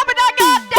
আমরা গাছে যাই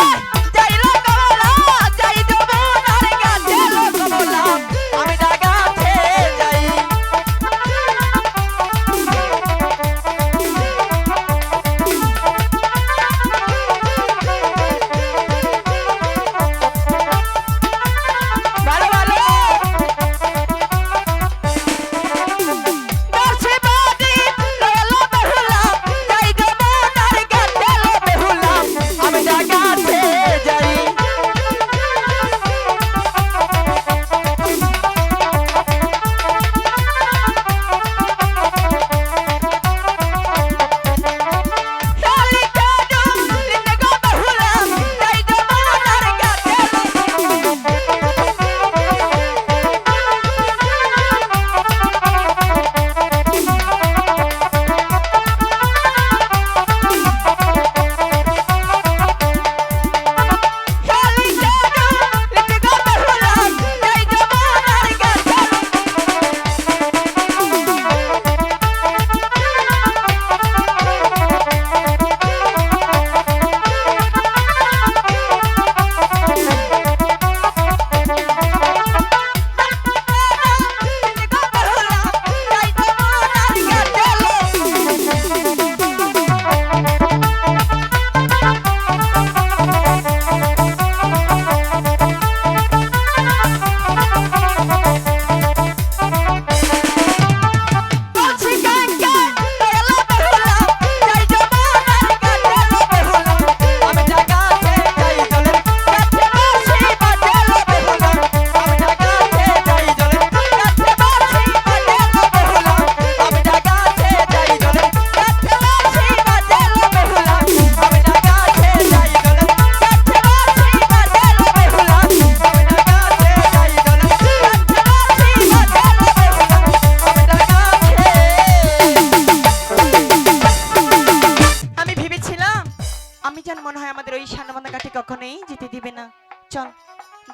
মনে হয় আমাদের ওই সানবান্ধা কাঠি কখনোই যেতে দিবে না চল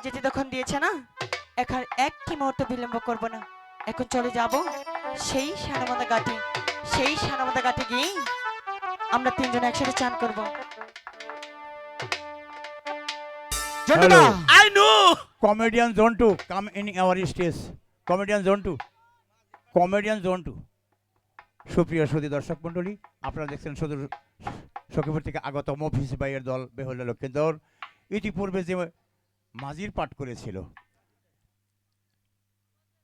যেতে তখন দিয়েছে না এখন একটি মুহূর্ত বিলম্ব করব না এখন চলে যাব সেই সানবান্ধা কাঠি সেই সানবান্ধা কাঠি গিয়ে আমরা তিনজন একসাথে চান করব Hello. I know. Comedian Zone 2, come in our stage. Comedian Zone 2. Comedian Zone 2. সুপ্রিয় সুদী দর্শক মণ্ডলী আপনারা দেখছেন সুদূর সখীপুর থেকে আগত মফিস ভাইয়ের দল বেহুল্লা লক্ষ্মীন্দর ইতিপূর্বে যে মাঝির পাঠ করেছিল,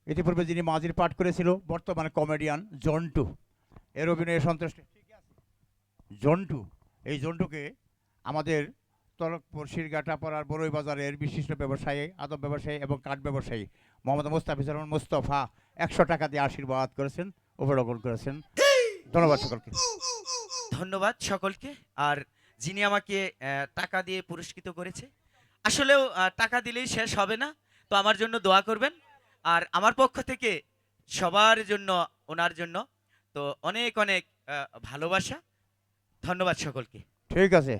ইতিপূর্বে যিনি মাঝির পাঠ করেছিল, বর্তমানে কমেডিয়ান জন্টু। এর অভিনয়ে সন্তুষ্ট জন্টু, এই জন্টুকে আমাদের তরকপুর শিরগাটা পাড়ার বড়ই বাজারের বিশিষ্ট ব্যবসায়ী, আদব ব্যবসায়ী এবং কাঠ ব্যবসায়ী মোহাম্মদ মুস্তাফিজুর রহমান মুস্তফা একশো টাকা দিয়ে আশীর্বাদ করেছেন উপরোপণ করেছেন। ধন্যবাদ সকলকে। ধন্যবাদ সকলকে। আর যিনি আমাকে টাকা দিয়ে পুরস্কৃত করেছে, আসলেও টাকা দিলেই শেষ হবে না। তো আমার জন্য দোয়া করবেন। আর আমার পক্ষ থেকে সবার জন্য, ওনার জন্য, তো অনেক অনেক ভালোবাসা। ধন্যবাদ সকলকে। ঠিক আছে।